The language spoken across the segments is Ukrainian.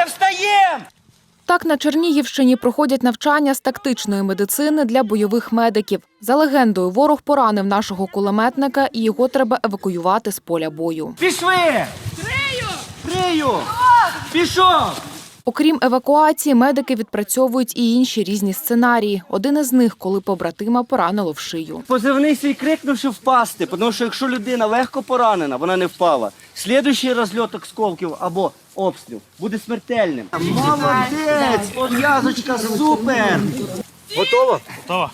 Не встаєм! Так на Чернігівщині проходять навчання з тактичної медицини для бойових медиків. За легендою, ворог поранив нашого кулеметника і його треба евакуювати з поля бою. Пішли! Трию! Трию! Пішов! Окрім евакуації, медики відпрацьовують і інші різні сценарії. Один із них, коли побратима поранило в шию. Позивний свій крикнувши впасти, тому що якщо людина легко поранена, вона не впала. Слідуючий розльот осколків або обстріл буде смертельним. Молодець! Пов'язочка супер! Готова? Готово.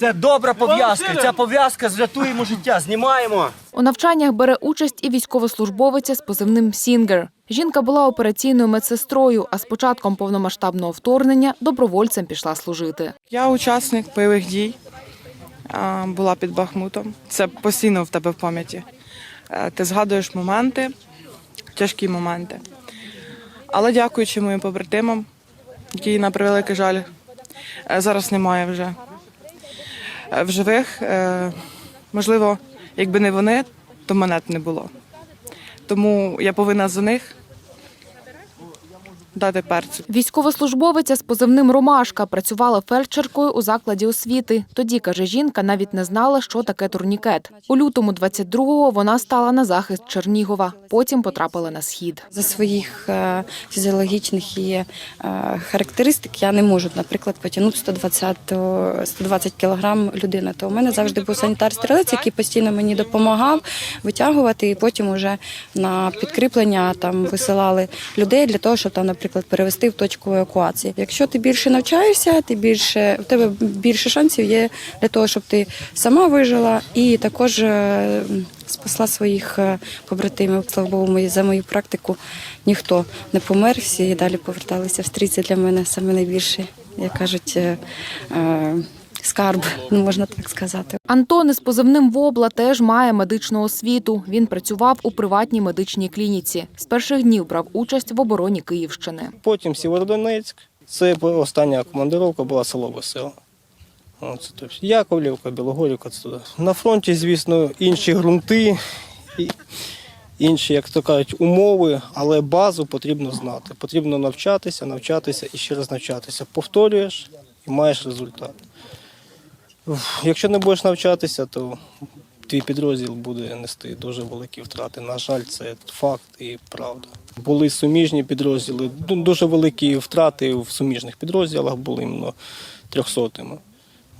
Це добра пов'язка. Ця пов'язка зрятує йому життя. Знімаємо. У навчаннях бере участь і військовослужбовиця з позивним Сінгер. Жінка була операційною медсестрою, а з початком повномасштабного вторгнення добровольцем пішла служити. Я учасник бойових дій, була під Бахмутом. Це постійно в тебе в пам'яті. Е, Ти згадуєш моменти, тяжкі моменти. Але дякуючи моїм побратимам, які, на превеликий жаль, е, зараз немає вже в живих. Е, Можливо, якби не вони, то мене б не було. Тому я повинна за них дати перцю. Військовослужбовиця з позивним Ромашка працювала фельдшеркою у закладі освіти. Тоді, каже жінка, навіть не знала, що таке турнікет. У лютому 22-го вона стала на захист Чернігова. Потім потрапила на схід. За своїх е, фізіологічних і е, характеристик я не можу, наприклад, потягнути 120, то- 120 кілограм людина. То у мене завжди був санітар-стрілець, який постійно мені допомагав витягувати, і потім уже на підкріплення там висилали людей для того, щоб там, наприклад, перевести в точку евакуації. Якщо ти більше навчаєшся, ти більше в тебе більше шансів є для того, щоб ти сама вижила і також. е, спасла своїх е, побратимів. Слава Богу, за мою практику ніхто не помер, всі далі поверталися. Австрійці для мене саме найбільше, як кажуть, е, скарб, ну можна так сказати. Антон із позивним Вобла теж має медичну освіту. Він працював у приватній медичній клініці. З перших днів брав участь в обороні Київщини. Потім Сєвєродонецьк. Це остання командировка була село. Оце, тобто Яковлівка, Білогорівка, це туди. На фронті, звісно, інші ґрунти, і інші, як то кажуть, умови, але базу потрібно знати. Потрібно навчатися, навчатися і ще раз навчатися. Повторюєш і маєш результат. Якщо не будеш навчатися, то твій підрозділ буде нести дуже великі втрати. На жаль, це факт і правда. Були суміжні підрозділи, дуже великі втрати в суміжних підрозділах були іменно трьохсотими.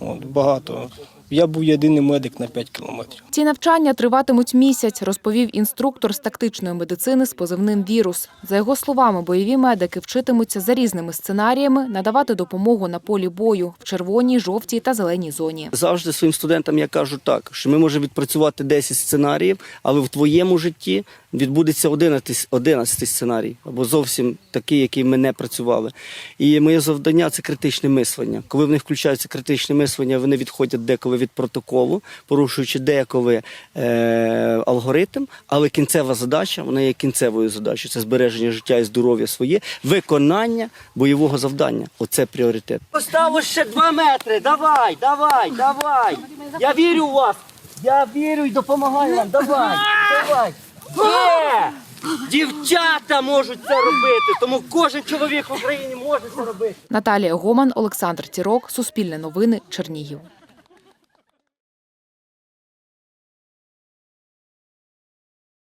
От, багато. Я був єдиний медик на 5 кілометрів. Ці навчання триватимуть місяць, розповів інструктор з тактичної медицини з позивним вірус. За його словами, бойові медики вчитимуться за різними сценаріями надавати допомогу на полі бою в червоній, жовтій та зеленій зоні. Завжди своїм студентам я кажу так, що ми можемо відпрацювати 10 сценаріїв, але в твоєму житті відбудеться 11, 11 сценарій, або зовсім такий, який ми не працювали. І моє завдання це критичне мислення. Коли в них включається критичне мислення, вони відходять деколи від протоколу, порушуючи деколи е, алгоритм, але кінцева задача, вона є кінцевою задачею. Це збереження життя і здоров'я своє, виконання бойового завдання. Оце пріоритет. Поставиш ще два метри. Давай, давай, давай. Я вірю у вас. Я вірю і допомагаю вам. Давай, давай. Дівчата можуть це робити, тому кожен чоловік в Україні може це робити. Наталія Гоман, Олександр Тірок, Суспільне новини, Чернігів.